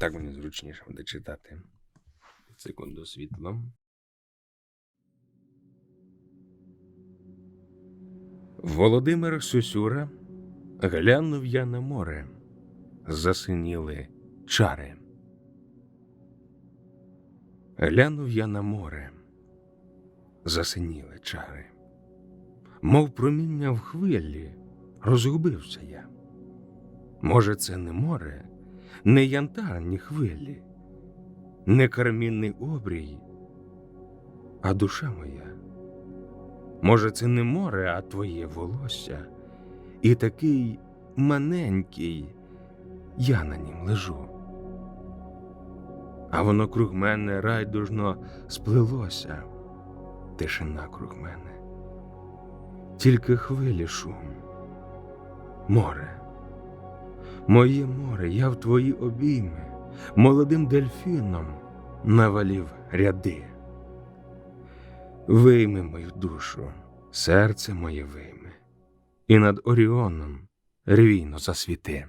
Так мені зручніше буде читати. Секунду світло. Володимир Сюсюра глянув я на море, засиніли чари. Глянув я на море, засиніли чари. Мов проміння в хвилі, розгубився я. Може, це не море, не янтарні хвилі, не кармінний обрій, а душа моя. Може, це не море, а твоє волосся, і такий маненький я на нім лежу. А воно круг мене райдужно сплелося, тишина круг мене, тільки хвилі шум, море. Моє море, я в твої обійми, молодим дельфіном навалів ряди. Вийми мою душу, серце моє вийми, і над Оріоном рвійно засвіти.